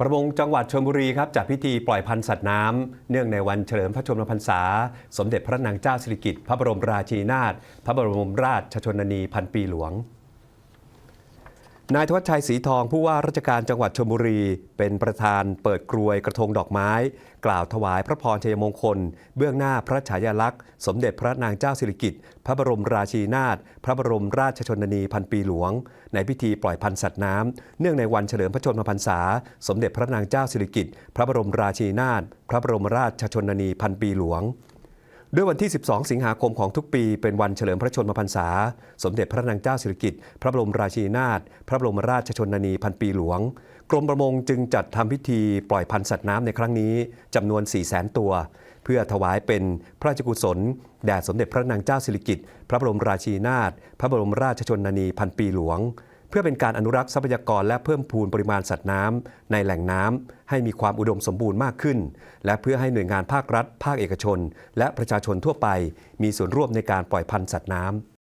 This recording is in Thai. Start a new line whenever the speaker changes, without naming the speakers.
ประมงจังหวัดชลบุรีครับจัดพิธีปล่อยพันธุ์สัตว์น้ำเนื่องในวันเฉลิมพระชนมพรรษา สมเด็จพระนางเจ้าสิริกิติ์พระบรมราชินีนาถพระบรมราชชนนีพันปีหลวง นายธวัชชัยศรีทองผู้ว่าราชการจังหวัดชลบุรี เป็นประธานเปิดกรวยกระทงดอกไม้ กล่าวถวายพระพรชัยมงคล เบื้องหน้าพระฉายาลักษณ์ สมเด็จพระนางเจ้าสิริกิติ์พระบรมราชีนาถพระบรมราชชนนีพันปีหลวง ในพิธีปล่อยพันธุ์สัตว์น้ำเนื่องในวันเฉลิมพระชนมพรรษา สมเด็จพระนางเจ้าสิริกิติ์พระบรมราชีนาถพระบรมราชชนนีพันปีหลวง ด้วยวันที่ 12 สิงหาคมของทุกปี เป็นวันเฉลิมพระชนมพรรษา สมเด็จพระนางเจ้าสิริกิติ์พระบรมราชินีนาถพระบรมราชชนนีพันปีหลวง กรมประมงจึงจัดทำพิธีปล่อยพันธุ์สัตว์น้ำในครั้งนี้จำนวน 4 0 0 0 0 0 ตัว เพื่อถวายเป็นพระราชกุศล แด่สมเด็จพระนางเจ้าสิริกิติ์พระบรมราชินีนาถพระบรมราชชนนีพันปีหลวง เพื่อเป็นการอนุรักษ์ทรัพยากรและเพิ่มพูนปริมาณสัตว์น้ำในแหล่งน้ำให้มีความอุดมสมบูรณ์มากขึ้น และเพื่อให้หน่วยงานภาครัฐ ภาคเอกชน และประชาชนทั่วไป มีส่วนร่วมในการปล่อยพันธุ์สัตว์น้ำ